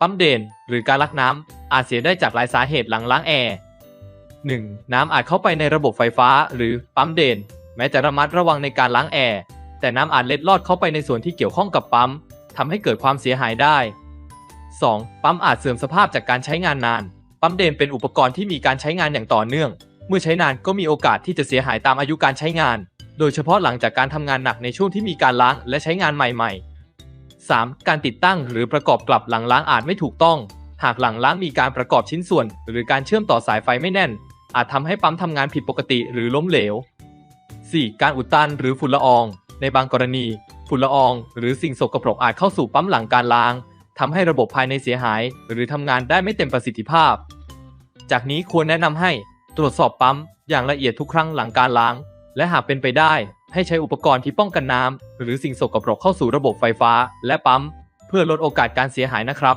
ปั๊มเดนหรือการลักน้ำอาจเสียได้จากหลายสาเหตุหลังล้างแอร์ 1. น้ำอาจเข้าไปในระบบไฟฟ้าหรือปั๊มเดนแม้จะระมัดระวังในการล้างแอร์ แต่น้ำอาจเล็ดลอดเข้าไปในส่วนที่เกี่ยวข้องกับปั๊มทำให้เกิดความเสียหายได้ 2. ปั๊มอาจเสื่อมสภาพจากการใช้งานนาน ปั๊มเดนเป็นอุปกรณ์ที่มีการใช้งานอย่างต่อเนื่อง เมื่อใช้นานก็มีโอกาสที่จะเสียหายตามอายุการใช้งาน โดยเฉพาะหลังจากการทำงานหนักในช่วงที่มีการล้างและใช้งานใหม่ ๆ 3. การติดตั้งหรือประกอบกลับหลังล้างอาจไม่ถูกต้อง หากหลังล้างมีการประกอบชิ้นส่วน หรือการเชื่อมต่อสายไฟไม่แน่น อาจทำให้ปั๊มทำงานผิดปกติหรือล้มเหลว 4. การอุดตันหรือฝุ่นละออง ในบางกรณี ฝุ่นละออง หรือสิ่งสกปรกอาจเข้าสู่ปั๊มหลังการล้างทำให้ระบบภายในเสียหาย หรือทำงานได้ไม่เต็มประสิทธิภาพ จากนี้ควรแนะนำให้ตรวจสอบปั๊มอย่างละเอียดทุกครั้งหลังการล้าง และหากเป็นไปได้ ให้ใช้อุปกรณ์ที่ป้องกันน้ำหรือสิ่งสกปรกเข้าสู่ระบบไฟฟ้าและปั๊ม เพื่อลดโอกาสการเสียหายนะครับ